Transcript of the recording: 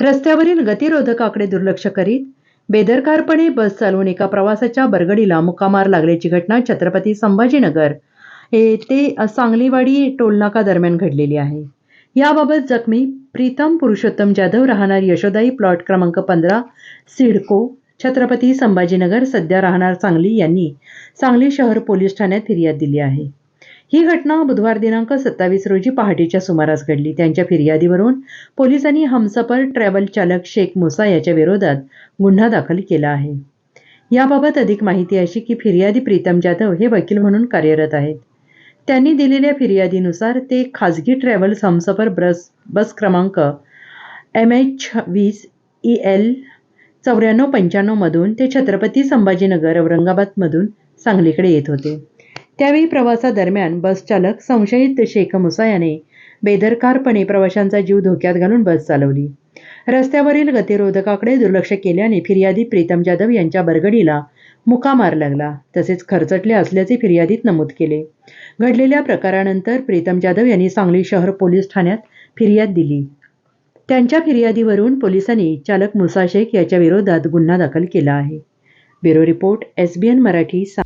रस्त्यावरील गतिरोधकाकडे दुर्लक्ष करीत बेदरकारपणे बस चालवून एका प्रवासाच्या बरगडीला मुक्कामार लागल्याची घटना छत्रपती संभाजीनगर येथे सांगलीवाडी टोलनाका दरम्यान घडलेली आहे. याबाबत जखमी प्रीतम पुरुषोत्तम जाधव राहणार यशोदाई प्लॉट क्रमांक पंधरा सिडको छत्रपती संभाजीनगर सध्या राहणार सांगली यांनी सांगली शहर पोलीस ठाण्यात फिर्याद दिली आहे. ही घटना बुधवार दिनांक सत्तावीस रोजी पहाटेच्या सुमारास घडली. त्यांच्या फिर्यादीवरून पोलिसांनी हमसफर ट्रॅव्हल चालक शेख मुसा याच्या विरोधात गुन्हा दाखल केला आहे. याबाबत अधिक माहिती अशी की फिर्यादी प्रीतम जाधव हे वकील म्हणून कार्यरत आहेत. त्यांनी दिलेल्या फिर्यादीनुसार ते खाजगी ट्रॅव्हल्स हमसफर बस बस क्रमांक एम एच वीस ई एल चौऱ्याण्णव पंच्याण्णवमधून ते छत्रपती संभाजीनगर औरंगाबादमधून सांगलीकडे येत होते. त्यावेळी प्रवासादरम्यान बस चालक संशयित शेख मुसा याने बेदरकारपणे प्रवाशांचा जीव धोक्यात घालून बस चालवली. रस्त्यावरील गतिरोधकाकडे दुर्लक्ष केल्याने फिर्यादी प्रीतम जाधव यांच्या बरगडीला मुका मार लागला. तसेच खरचटले असल्याचे फिर्यादीत नमूद केले. घडलेल्या प्रकारानंतर प्रीतम जाधव यांनी सांगली शहर पोलीस ठाण्यात फिर्याद दिली. त्यांच्या फिर्यादीवरून पोलिसांनी चालक मुसा शेख याच्या विरोधात गुन्हा दाखल केला आहे. Bureau report S B N Marathi सा